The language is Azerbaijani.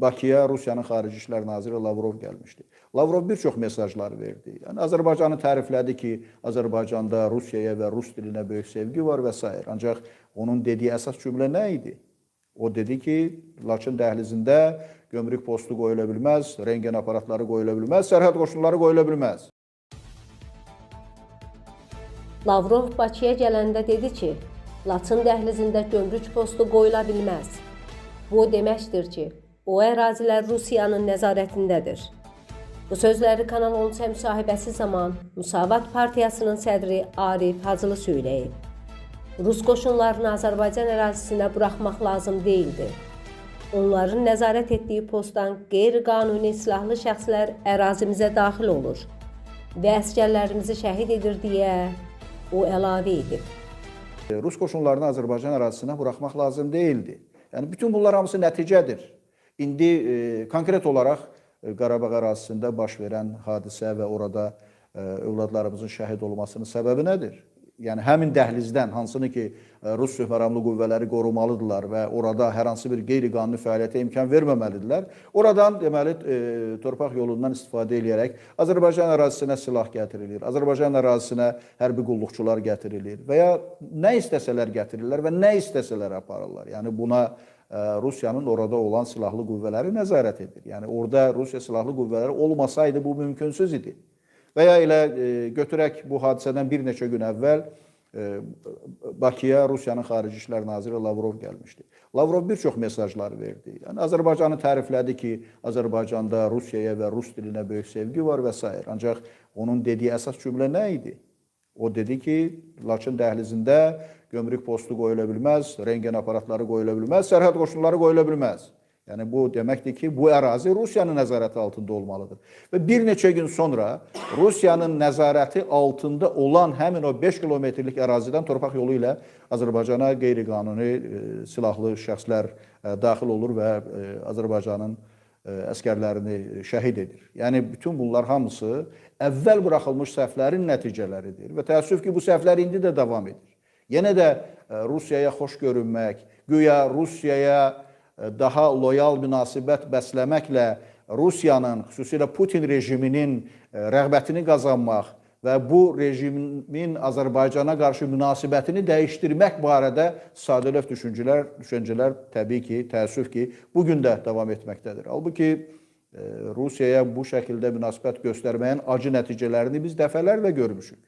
Bakıya Rusiyanın Xarici İşlər Naziri Lavrov gəlmişdi. Lavrov bir çox mesajlar verdi. Yəni Azərbaycanı təriflədi ki, Azərbaycanda Rusiyaya və rus dilinə böyük sevgi var və s. Ancaq onun dediyi əsas cümlə nə idi? O dedi ki, Laçın dəhlizində gömrük postu qoyula bilməz, rengen aparatları qoyula bilməz, sərhəd qoşunları qoyula bilməz. Lavrov Bakıya gələndə dedi ki, Laçın dəhlizində gömrük postu qoyula bilməz. Bu deməkdir ki, o ərazilər Rusiyanın nəzarətindədir. Bu sözləri Kanal 13 müsahibəsi zaman Müsavat Partiyasının sədri Arif Hacılı söyləyib. Rus qoşunlarını Azərbaycan ərazisinə buraxmaq lazım deyildi. Onların nəzarət etdiyi postdan qeyri-qanuni silahlı şəxslər ərazimizə daxil olur və əsgərlərimizi şəhid edir deyə o əlavə edib. Rus qoşunlarını Azərbaycan ərazisinə buraxmaq lazım deyildi. Yəni bütün bunlar hamısı nəticədir. İndi e, konkret olaraq e, Qarabağ ərazisində baş verən hadisə və orada e, övladlarımızın şəhid olmasının səbəbi nədir? Yəni həmin dəhlizdən hansını ki Rus sülhməramlı qüvvələri qorumalıdırlar və orada hər hansı bir qeyri-qanuni fəaliyyətə imkan verməməlidirlər. Oradan deməli torpaq yolundan istifadə edərək Azərbaycan ərazisinə silah gətirilir. Azərbaycan ərazisinə hərbi qulluqçular gətirilir və ya nə istəsələr gətirirlər və nə istəsələr aparırlar. Yəni buna Rusiyanın orada olan silahlı qüvvələri nəzarət edir. Yəni orada Rusiya silahlı qüvvələri olmasaydı bu mümkünsüz idi. Və ya elə e, götürək bu hadisədən bir neçə gün əvvəl e, Bakıya Rusiyanın Xarici İşlər Naziri Lavrov gəlmişdi. Lavrov bir çox mesajlar verdi. Yəni Azərbaycanı təriflədi ki, Azərbaycanda Rusiyaya və rus dilinə böyük sevgi var və s. Ancaq onun dediyi əsas cümlə nə idi? O dedi ki, Laçın dəhlizində gömrük postu qoyula bilməz, rengen aparatları qoyula bilməz, sərhəd qoşunları qoyula bilməz. Yəni bu deməkdir ki, bu ərazi Rusiyanın nəzarəti altında olmalıdır. Və bir neçə gün sonra Rusiyanın nəzarəti altında olan həmin o 5 kilometrlik ərazidən torpaq yolu ilə Azərbaycana qeyri-qanuni e, silahlı şəxslər e, daxil olur və e, Azərbaycanın e, əskərlərini şəhid edir. Yəni bütün bunlar hamısı əvvəl buraxılmış səhvlərin nəticələridir və təəssüf ki, bu səhvlər indi də davam edir. Yenə də e, Rusiyaya xoş görünmək, güya Rusiyaya daha loyal münasibət bəsləməklə Rusiyanın, xüsusilə Putin rejiminin rəğbətini qazanmaq və bu rejimin Azərbaycana qarşı münasibətini dəyişdirmək barədə sadəlöv düşüncələr, düşüncələr təbii ki, təəssüf ki, bu gün də davam etməkdədir. Halbuki Rusiyaya bu şəkildə münasibət göstərməyin acı nəticələrini biz dəfələrlə görmüşük.